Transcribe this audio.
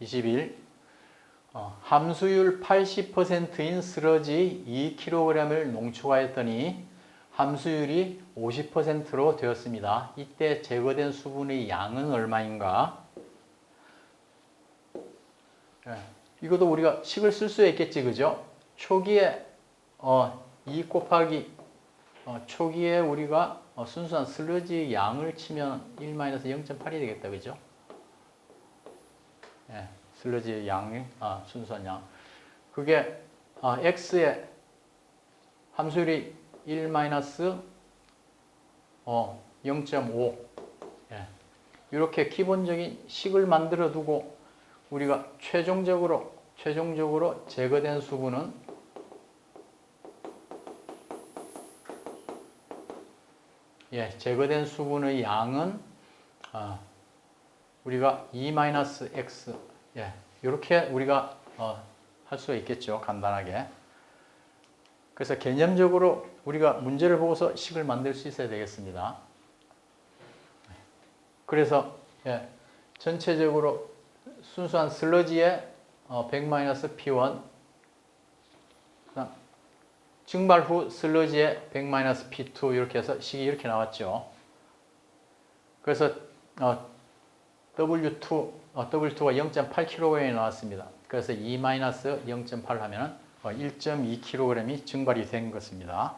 21. 어, 함수율 80%인 스러지 2kg을 농축하였더니 함수율이 50%로 되었습니다. 이때 제거된 수분의 양은 얼마인가? 예, 이것도 우리가 식을 쓸 수 있겠지, 그죠? 초기에 어, 2 곱하기 어, 초기에 우리가 어, 순수한 슬러지 양을 치면 1-0.8이 되겠다, 그죠? 예, 슬러지 양이 아, 순수한 양. 그게 아, x의 함수율이 1 어, 0.5 예. 이렇게 기본적인 식을 만들어 두고 우리가 최종적으로 최종적으로 제거된 수분은 예, 제거된 수분의 양은 아, 우리가 2-x 예, 이렇게 우리가 어, 할 수가 있겠죠 간단하게. 그래서 개념적으로 우리가 문제를 보고서 식을 만들 수 있어야 되겠습니다. 그래서 예, 전체적으로 순수한 슬러지에 어, 100-P1 그다음 증발 후 슬러지에 100-P2 이렇게 해서 식이 이렇게 나왔죠. 그래서 어, W2, 어, W2가 0.8kg이 나왔습니다. 그래서 2-0.8 하면 1.2kg이 증발이 된 것입니다.